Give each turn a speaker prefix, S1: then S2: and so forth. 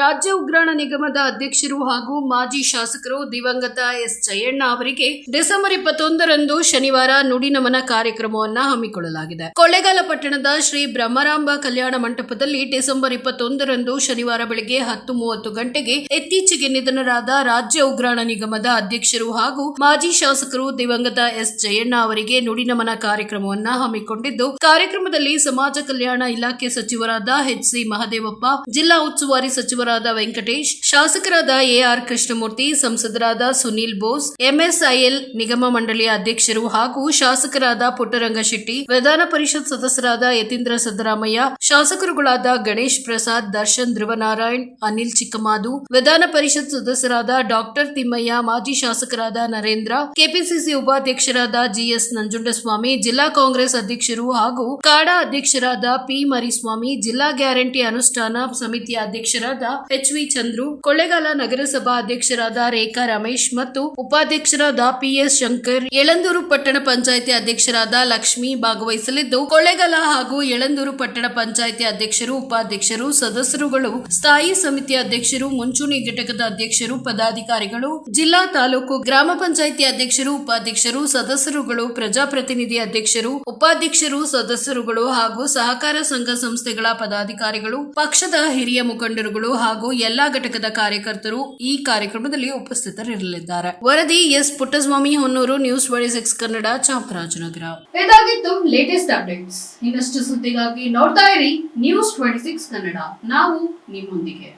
S1: ರಾಜ್ಯ ಉಗ್ರಾಣ ನಿಗಮದ ಅಧ್ಯಕ್ಷರು ಹಾಗೂ ಮಾಜಿ ಶಾಸಕರು ದಿವಂಗತ ಎಸ್ ಜಯಣ್ಣ ಅವರಿಗೆ ಡಿಸೆಂಬರ್ ಇಪ್ಪತ್ತೊಂದರಂದು ಶನಿವಾರ ನುಡಿ ನಮನ ಕಾರ್ಯಕ್ರಮವನ್ನ ಹಮ್ಮಿಕೊಳ್ಳಲಾಗಿದೆ. ಕೊಳ್ಳೇಗಾಲ ಪಟ್ಟಣದ ಶ್ರೀ ಬ್ರಹ್ಮರಾಂಬ ಕಲ್ಯಾಣ ಮಂಟಪದಲ್ಲಿ ಡಿಸೆಂಬರ್ ಇಪ್ಪತ್ತೊಂದರಂದು ಶನಿವಾರ ಬೆಳಗ್ಗೆ ಹತ್ತು ಮೂವತ್ತು ಗಂಟೆಗೆ ಇತ್ತೀಚೆಗೆ ನಿಧನರಾದ ರಾಜ್ಯ ಉಗ್ರಾಣ ನಿಗಮದ ಅಧ್ಯಕ್ಷರು ಹಾಗೂ ಮಾಜಿ ಶಾಸಕರು ದಿವಂಗತ ಎಸ್ ಜಯಣ್ಣ ಅವರಿಗೆ ನುಡಿ ನಮನ ಕಾರ್ಯಕ್ರಮವನ್ನ ಹಮ್ಮಿಕೊಂಡಿದ್ದು, ಕಾರ್ಯಕ್ರಮದಲ್ಲಿ ಸಮಾಜ ಕಲ್ಯಾಣ ಇಲಾಖೆ ಸಚಿವರಾದ ಎಚ್ ಸಿ ಮಹದೇವಪ್ಪ, ಜಿಲ್ಲಾ ಉಸ್ತುವಾರಿ ಸಚಿವರಾದ ವೆಂಕಟೇಶ್, ಶಾಸಕರಾದ ಎಆರ್ ಕೃಷ್ಣಮೂರ್ತಿ, ಸಂಸದರಾದ ಸುನೀಲ್ ಬೋಸ್, ಎಂಎಸ್ಐಎಲ್ ನಿಗಮ ಮಂಡಳಿಯ ಅಧ್ಯಕ್ಷರು ಹಾಗೂ ಶಾಸಕರಾದ ಪುಟ್ಟರಂಗ ಶೆಟ್ಟಿ, ವಿಧಾನ ಪರಿಷತ್ ಸದಸ್ಯರಾದ ಯತೀಂದ್ರ ಸಿದ್ದರಾಮಯ್ಯ, ಶಾಸಕರುಗಳಾದ ಗಣೇಶ್ ಪ್ರಸಾದ್, ದರ್ಶನ್ ಧ್ರುವನಾರಾಯಣ್, ಅನಿಲ್ ಚಿಕ್ಕಮಾದು, ವಿಧಾನ ಪರಿಷತ್ ಸದಸ್ಯರಾದ ಡಾಕ್ಟರ್ ತಿಮ್ಮಯ್ಯ, ಮಾಜಿ ಶಾಸಕರಾದ ನರೇಂದ್ರ, ಕೆಪಿಸಿಸಿ ಉಪಾಧ್ಯಕ್ಷರಾದ ಜಿಎಸ್ ನಂಜುಂಡಸ್ವಾಮಿ, ಜಿಲ್ಲಾ ಕಾಂಗ್ರೆಸ್ ಅಧ್ಯಕ್ಷರು ಹಾಗೂ ಕಾಡಾ ಅಧ್ಯಕ್ಷರಾದ ಪಿ ಮರಿಸ್ವಾಮಿ, ಜಿಲ್ಲಾ ಗ್ಯಾರಂಟಿ ಅನುಷ್ಠಾನ ಸಮಿತಿಯ ಎಚ್ ವಿ ಚಂದ್ರು, ಕೊಳ್ಳೇಗಾಲ ನಗರಸಭಾ ಅಧ್ಯಕ್ಷರಾದ ರೇಖಾ ರಮೇಶ್ ಮತ್ತು ಉಪಾಧ್ಯಕ್ಷರಾದ ಪಿಎಸ್ ಶಂಕರ್, ಯಳಂದೂರು ಪಟ್ಟಣ ಪಂಚಾಯಿತಿ ಅಧ್ಯಕ್ಷರಾದ ಲಕ್ಷ್ಮಿ ಭಾಗವಹಿಸಲಿದ್ದು, ಕೊಳ್ಳೇಗಾಲ ಹಾಗೂ ಯಳಂದೂರು ಪಟ್ಟಣ ಪಂಚಾಯಿತಿ ಅಧ್ಯಕ್ಷರು, ಉಪಾಧ್ಯಕ್ಷರು, ಸದಸ್ಯರುಗಳು, ಸ್ಥಾಯಿ ಸಮಿತಿ ಅಧ್ಯಕ್ಷರು, ಮುಂಚೂಣಿ ಘಟಕದ ಅಧ್ಯಕ್ಷರು, ಪದಾಧಿಕಾರಿಗಳು, ಜಿಲ್ಲಾ ತಾಲೂಕು ಗ್ರಾಮ ಪಂಚಾಯಿತಿ ಅಧ್ಯಕ್ಷರು, ಉಪಾಧ್ಯಕ್ಷರು, ಸದಸ್ಯರುಗಳು, ಪ್ರಜಾಪ್ರತಿನಿಧಿ ಅಧ್ಯಕ್ಷರು, ಉಪಾಧ್ಯಕ್ಷರು, ಸದಸ್ಯರುಗಳು ಹಾಗೂ ಸಹಕಾರ ಸಂಘ ಸಂಸ್ಥೆಗಳ ಪದಾಧಿಕಾರಿಗಳು, ಪಕ್ಷದ ಹಿರಿಯ ಮುಖಂಡರುಗಳು ಹಾಗೂ ಎಲ್ಲಾ ಘಟಕದ ಕಾರ್ಯಕರ್ತರು ಈ ಕಾರ್ಯಕ್ರಮದಲ್ಲಿ ಉಪಸ್ಥಿತರಿರಲಿದ್ದಾರೆ. ವರದಿ S. Puttaswamy Honnur, news twenty six Kannada, Chamarajanagar. ಇದಾಗಿತ್ತು ಲೇಟೆಸ್ಟ್ ಅಪ್ಡೇಟ್ಸ್ ಇನ್ನಷ್ಟು ಸುದ್ದಿಗಾಗಿ ನೋಡ್ತಾ ಇರಿ ನ್ಯೂಸ್ ಟ್ವೆಂಟಿ ಸಿಕ್ಸ್ ಕನ್ನಡ. ನಾವು ನಿಮ್ಮೊಂದಿಗೆ.